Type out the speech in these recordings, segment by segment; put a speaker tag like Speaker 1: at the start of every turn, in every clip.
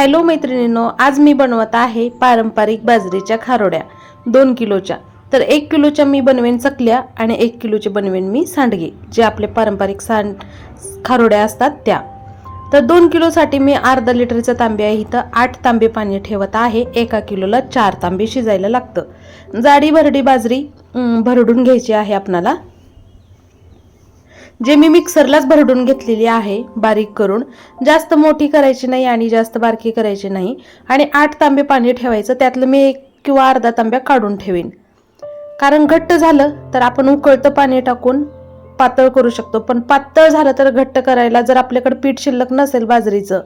Speaker 1: Hello मैत्रिणींनो आज मी बनवत आहे पारंपरिक बाजरीच्या खारोड्या दोन किलोच्या. तर एक किलोच्या मी बनवेन चकल्या आणि एक किलोचे बनवेन मी सांडगे जे आपले पारंपरिक सांड खारोड्या असतात त्या. तर दोन किलोसाठी मी अर्धा लिटरचं तांबे आहे इथं. आठ तांबे पाणी ठेवत आहे. एका किलोला चार तांबे शिजायला लागतं. जाडी भरडी बाजरी भरडून घ्यायची आहे आपणाला. जे मी मिक्सरलाच भरडून घेतलेली आहे बारीक करून. जास्त मोठी करायची नाही आणि जास्त बारकी करायची नाही. आणि आठ तांबे पाणी ठेवायचं त्यातलं मी एक किंवा अर्धा तांब्या काढून ठेवीन. कारण घट्ट झालं तर आपण उकळतं पाणी टाकून पातळ करू शकतो. पण पातळ झालं तर घट्ट करायला जर आपल्याकडे पीठ शिल्लक नसेल बाजरीचं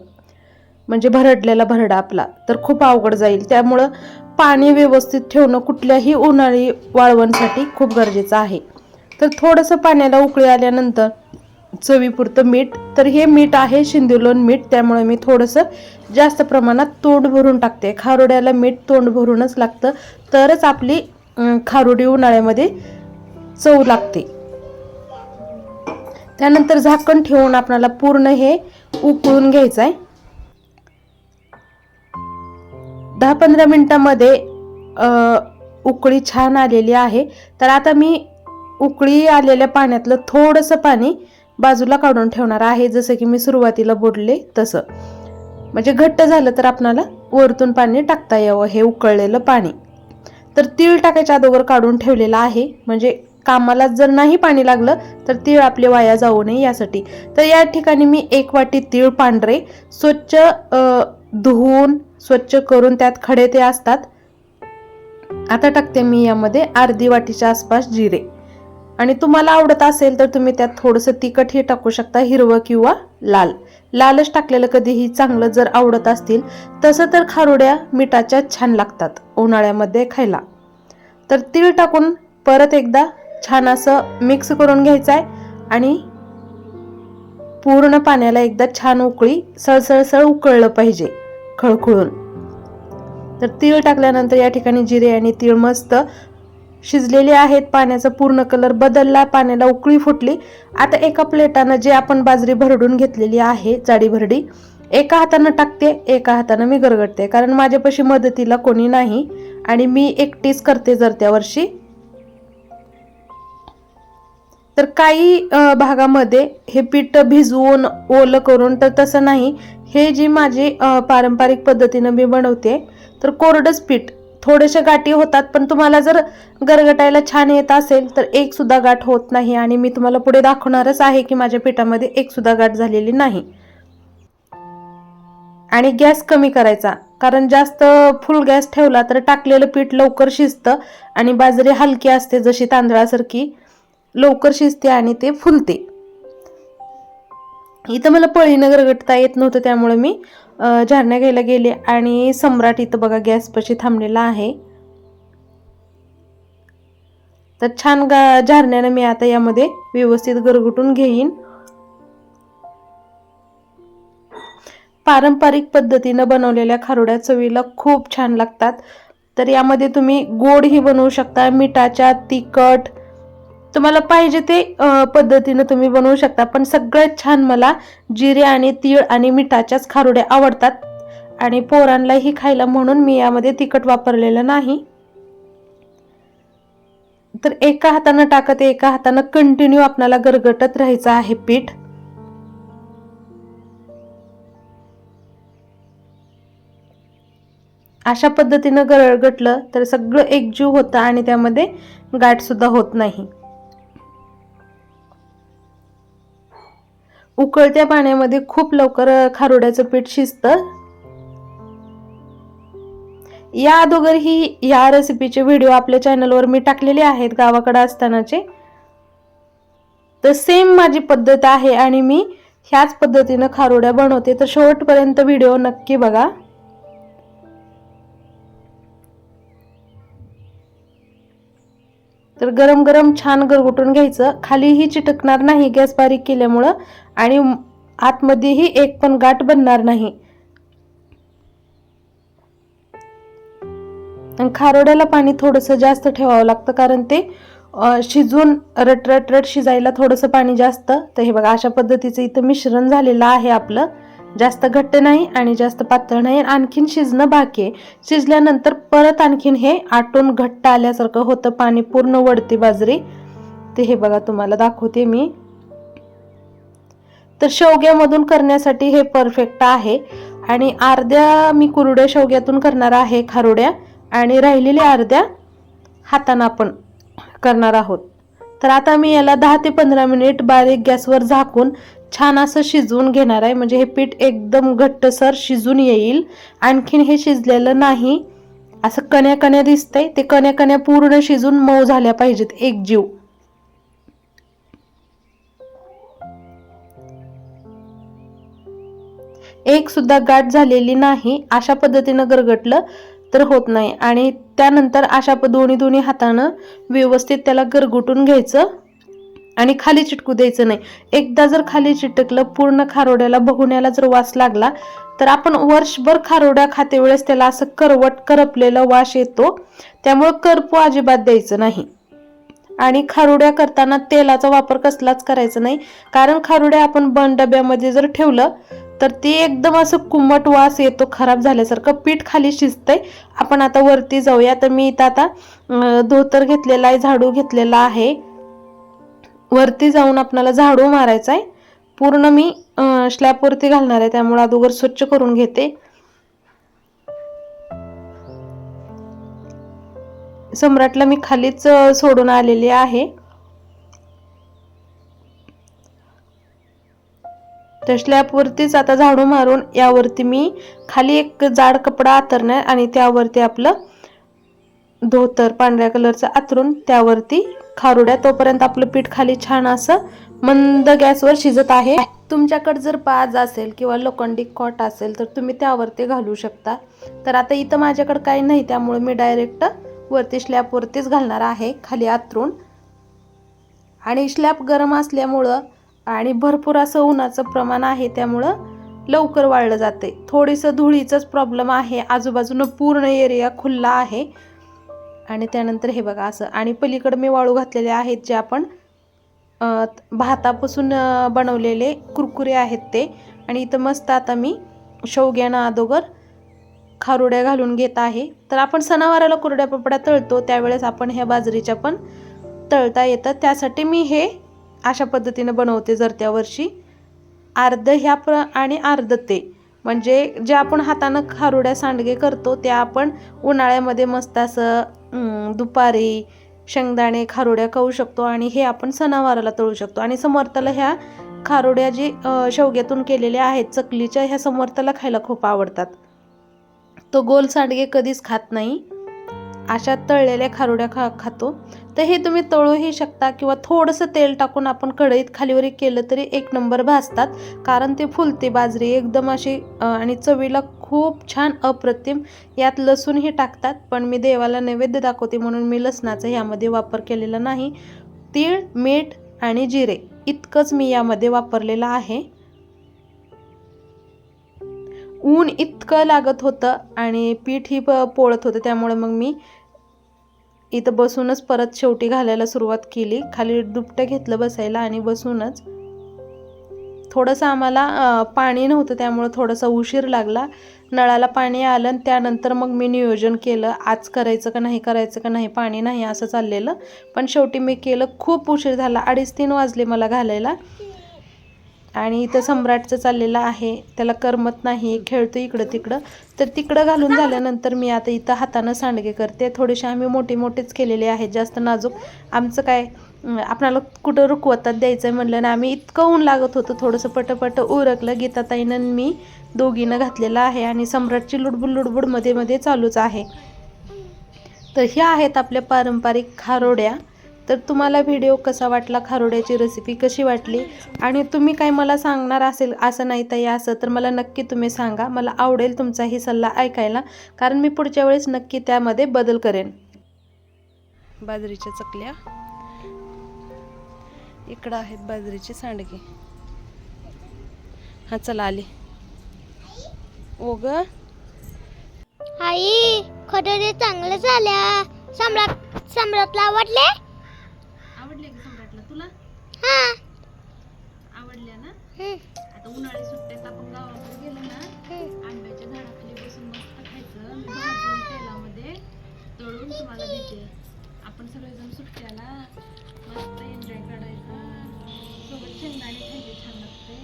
Speaker 1: म्हणजे भरडलेला भरडा आपला तर खूप अवघड जाईल. त्यामुळं पाणी व्यवस्थित ठेवणं कुठल्याही उन्हाळी वाळवणसाठी खूप गरजेचं आहे. तर थोडंसं पाण्याला उकळी आल्यानंतर चवीपुरतं मीठ. तर हे मीठ आहे शिंदुलोन मीठ. त्यामुळे मी थोडंसं जास्त प्रमाणात तोंड भरून टाकते. खारोड्याला मीठ तोंड भरूनच लागतं. तरच आपली खारोडी उन्हाळ्यामध्ये चव लागते. त्यानंतर झाकण ठेवून आपल्याला पूर्ण हे उकळून घ्यायचं आहे दहा पंधरा मिनटामध्ये उकळी छान आलेली आहे. तर आता मी उकळी आलेल्या पाण्यातलं थोडंसं पाणी बाजूला काढून ठेवणार आहे. जसं की मी सुरुवातीला बोलले तसं. म्हणजे घट्ट झालं तर आपणाला वरतून पाणी टाकता यावं हे उकळलेलं पाणी. तर तीळ टाकायच्या अगोदर काढून ठेवलेलं आहे. म्हणजे कामाला जर नाही पाणी लागलं तर तीळ आपले वाया जाऊ नये यासाठी. तर या ठिकाणी मी एक वाटी तीळ पांढरे स्वच्छ धुवून स्वच्छ करून त्यात खडे ते असतात. आता टाकते मी यामध्ये अर्धी वाटीच्या आसपास जिरे. आणि तुम्हाला आवडत असेल तर तुम्ही त्यात थोडंसं तिखटही टाकू शकता हिरवं किंवा लाल. लालच टाकलेलं कधीही चांगलं जर आवडत असतील तसं तर खारुड्या मिठाच्या छान लागतात उन्हाळ्यामध्ये खायला. तर तीळ टाकून परत एकदा छान असं मिक्स करून घ्यायचं आहे आणि पूर्ण पाण्याला एकदा छान उकळी सळसळसळ उकळलं पाहिजे खळखळून. तर तीळ टाकल्यानंतर या ठिकाणी जिरे आणि तीळ मस्त शिजलेले आहेत पाण्याचा पूर्ण कलर बदलला पाण्याला उकळी फुटली. आता एका प्लेटानं जे आपण बाजरी भरडून घेतलेली आहे जाडी भरडी एका हातानं टाकते एका हातानं मी गरगडते. कारण माझ्यापाशी मदतीला कोणी नाही आणि मी एकटीच करते जर त्या वर्षी. तर काही भागामध्ये हे पीठ भिजवून ओलं करून तर तसं नाही. हे जी माझी पारंपरिक पद्धतीनं मी बनवते तर कोरडंच पीठ. थोडेसे गाठी होतात पण तुम्हाला जर गरगटायला छान येत असेल तर एक सुद्धा गाठ होत नाही. आणि मी तुम्हाला पुढे दाखवणारच आहे की माझ्या पिठामध्ये एक सुद्धा गाठ झालेली नाही. आणि गॅस कमी करायचा. कारण जास्त फुल गॅस ठेवला तर टाकलेलं पीठ लवकर शिजतं आणि बाजरी हलकी असते जशी तांदळासारखी. लवकर शिजते आणि ते फुलते. इथं मला पळीनं गरगटता येत नव्हतं त्यामुळे मी झारण्या घ्यायला गेले आणि सम्राट इथं बघा गॅसपाशी थांबलेला आहे. तर छान गा झारण्यानं मी आता यामध्ये व्यवस्थित गरगुटून घेईन. पारंपरिक पद्धतीनं बनवलेल्या खारुड्या चवीला खूप छान लागतात. तर यामध्ये तुम्ही गोडही बनवू शकता मिठाच्या तिखट तुम्हाला पाहिजे ते पद्धतीनं तुम्ही बनवू शकता. पण सगळ्यात छान मला जिरे आणि तीळ आणि मिठाच्याच खारुड्या आवडतात. आणि पोरांनाही खायला म्हणून मी यामध्ये तिखट वापरलेलं नाही. तर एका हातानं टाकत एका हातानं कंटिन्यू आपल्याला गरगटत राहायचं आहे पीठ. अशा पद्धतीनं गरगटलं तर सगळं एकजीव होतं आणि त्यामध्ये गाठ सुद्धा होत नाही. उकळत्या पाण्यामध्ये खूप लवकर खारोड्याचं पीठ शिजतं. या अगोदरही या रेसिपीचे व्हिडिओ आपल्या चॅनलवर मी टाकलेले आहेत गावाकडे असतानाचे. तर सेम माझी पद्धत आहे आणि मी ह्याच पद्धतीनं खारोड्या बनवते. तर शेवटपर्यंत व्हिडिओ नक्की बघा. तर गरम गरम छान गरगुटून घ्यायचं. खालीही चिटकणार नाही गॅस बारीक केल्यामुळं आणि आतमध्येही एक पण गाठ बनणार नाही. खारोड्याला पाणी थोडंसं जास्त ठेवावं लागतं कारण ते शिजून रट रट रट शिजायला थोडंसं पाणी जास्त. तर हे बघा अशा पद्धतीचं इथं मिश्रण झालेलं आहे आपलं. जास्त घट्ट नाही आणि जास्त पातळ नाही आणखीन शिजणं बाकी आहे. शिजल्यानंतर परत आणखीन हे आटून घट्ट आल्यासारखं होतं. पाणी पूर्ण वडती बाजरी. ते हे बघा तुम्हाला दाखवते मी. तर शेवग्यामधून करण्यासाठी हे परफेक्ट आहे. आणि अर्ध्या मी कुरड्या शेवग्यातून करणार आहे खारुड्या. आणि राहिलेल्या अर्ध्या हातानं आपण करणार आहोत. तर आता मी याला दहा ते पंधरा मिनिट बारीक गॅसवर झाकून छान असं शिजवून घेणार आहे. म्हणजे हे पीठ एकदम घट्टसर शिजून येईल. आणखीन हे शिजलेलं नाही. असं कण्या कण्या दिसतंय. ते कण्या कण्या पूर्ण शिजून मऊ झाल्या पाहिजेत. एक जीव. एक सुद्धा गाठ झालेली नाही. अशा पद्धतीनं गरगटलं तर होत नाही. आणि त्यानंतर अशा दोन्ही दोन्ही हातानं व्यवस्थित त्याला गरगुटून घ्यायचं. आणि खाली चिटकू द्यायचं नाही. एकदा जर खाली चिटकलं पूर्ण खारोड्याला बघुण्याला जर वास लागला तर आपण वर्षभर खारोड्या खाते वेळेस त्याला असं करवट करपलेला वास येतो. त्यामुळे करपू अजिबात द्यायचं नाही. आणि खारुड्या करताना तेलाचा वापर कसलाच करायचा नाही. कारण खारुड्या आपण बंद डब्यामध्ये जर ठेवलं तर ते एकदम असं कुमट वास येतो खराब झाल्यासारखं. पीठ खाली शिजतंय. आपण आता वरती जाऊया. तर मी इथं आता धोतर घेतलेला आहे झाडू घेतलेला आहे. वरती जाऊन आपल्याला झाडू मारायचा आहे पूर्ण मी स्लॅबवरती घालणार आहे त्यामुळे अगोदर स्वच्छ करून घेते. सम्राटला मी खालीच सोडून आलेली आहे. त्या स्लॅबवरतीच आता झाडू मारून यावरती मी खाली एक जाड कपडा आतरणार आणि त्यावरती आपलं धोतर पांढऱ्या कलरचं आतरून त्यावरती खारुड्या तोपर्यंत आपलं पीठ खाली छान असं मंद गॅसवर शिजत आहे. तुमच्याकडे जर पाज असेल किंवा लोखंडी कॉट असेल तर तुम्ही त्यावरती घालू शकता. तर आता इथं माझ्याकडे काही नाही त्यामुळे मी डायरेक्ट वरती स्लॅबवरतीच घालणार आहे खाली आतरून. आणि स्लॅब गरम असल्यामुळं आणि भरपूर असं उन्हाचं प्रमाण आहे त्यामुळं लवकर वाळलं जाते. थोडीसं धुळीचाच प्रॉब्लेम आहे. आजूबाजूनं पूर्ण एरिया खुल्ला आहे. आणि त्यानंतर हे बघा असं. आणि पलीकडं मी वाळू घातलेले आहेत जे आपण भातापासून बनवलेले कुरकुरे आहेत ते. आणि इथं मस्त आता मी शेवग्यानं अदोगर खारुड्या घालून घेत आहे. तर आपण सणावाराला कुरड्या पापड्या तळतो त्यावेळेस आपण ह्या बाजरीच्या पण तळता येतं त्यासाठी मी हे अशा पद्धतीनं बनवते जर त्या वर्षी. अर्ध ह्या प्र आणि अर्ध ते. म्हणजे जे आपण हातानं खारुड्या सांडगे करतो त्या आपण उन्हाळ्यामध्ये मस्त असं दुपारी शेंगदाणे खारुड्या खाऊ शकतो आणि हे आपण सणावाराला तळू शकतो. आणि समर्थाला ह्या खारुड्या जी शेवग्यातून केलेल्या आहेत चकलीच्या ह्या समर्थाला खायला खूप आवडतात. तो गोल सांडगे कधीच खात नाही. अशा तळलेल्या खारुड्या खा खातो. तर हे तुम्ही तळूही शकता किंवा थोडंसं तेल टाकून आपण कढईत खालीवरी केलं तरी एक नंबर भाजतात कारण ते फुलते बाजरी एकदम अशी आणि चवीला खूप छान अप्रतिम. यात लसूणही टाकतात पण मी देवाला नैवेद्य दाखवते म्हणून मी लसणाचा यामध्ये वापर केलेला नाही. तीळ मीठ आणि जिरे इतकंच मी यामध्ये वापरलेलं आहे. ऊन इतकं लागत होतं आणि पीठही प पोळत होतं त्यामुळे मग मी इथं बसूनच परत शेवटी घालायला सुरुवात केली. खाली दुपटं घेतलं बसायला आणि बसूनच. थोडंसं आम्हाला पाणी नव्हतं त्यामुळं थोडासा उशीर लागला. नळाला पाणी आलं आणि त्यानंतर मग मी नियोजन केलं. आज करायचं का नाही करायचं का नाही पाणी नाही असं चाललेलं. पण शेवटी मी केलं. खूप उशीर झाला. अडीच तीन वाजले मला घालायला. आणि इथं सम्राटचं चाललेलं आहे. त्याला करमत नाही. खेळतो इकडं तिकडं. तर तिकडं घालून झाल्यानंतर मी आता इथं हातानं सांडगे करते. थोडेसे आम्ही मोठे मोठेच केलेले आहेत. जास्त नाजूक. आमचं काय आपणाला कुठं रुकवतात द्यायचं आहे म्हणलं ना आम्ही इतकं ऊन लागत होतं. थोडंसं पटपट उरकलं. गीताताईनं मी दोघीनं घातलेलं आहे आणि सम्राटची लुडबुड लुडबुडमध्ये मध्ये चालूच आहे. तर ह्या आहेत आपल्या पारंपरिक खारोड्या. तर तुम्हाला व्हिडिओ कसा वाटला? खारोड्याची रेसिपी कशी वाटली? आणि तुम्ही काय मला सांगणार असेल असं नाही ताई असं तर मला नक्की तुम्ही सांगा. मला आवडेल तुमचाही सल्ला ऐकायला कारण मी पुढच्या वेळेस नक्की त्यामध्ये बदल करेन. बाजरीच्या चकल्या. इकडं आहेत बाजरीची सांडगे. हा चला आली. ओ ग.
Speaker 2: आई खरं चांगलं झाल्या. सम्राट सम्राटला आवडले?
Speaker 1: आवडल्या ना? आता उन्हाळी सुट्ट्यात आपण गावाकडे गेलो ना आंब्याच्या झाडाखाली बसून मस्त खायचं. मी भाजून तेलामध्ये तळून तुम्हाला देते. आपण सगळेजण सुट्ट्याला मस्त एन्जॉय करायचं. सोबत शेंगदाणे खायचे छान लागते.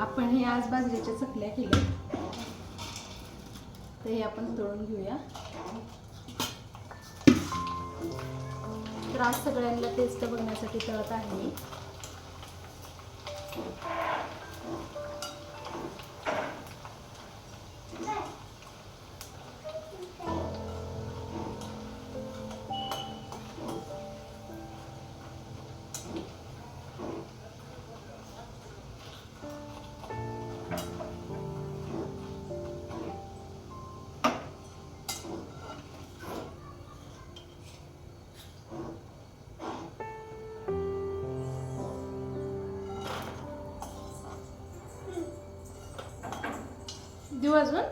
Speaker 1: आपण हे आज बाजरीच्या चकल्या केल्या तर हे आपण तळून घेऊया. त्रास सगळ्यांना टेस्ट बघण्यासाठी तळत आहे मी. देऊ अजून?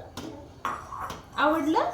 Speaker 1: आवडलं?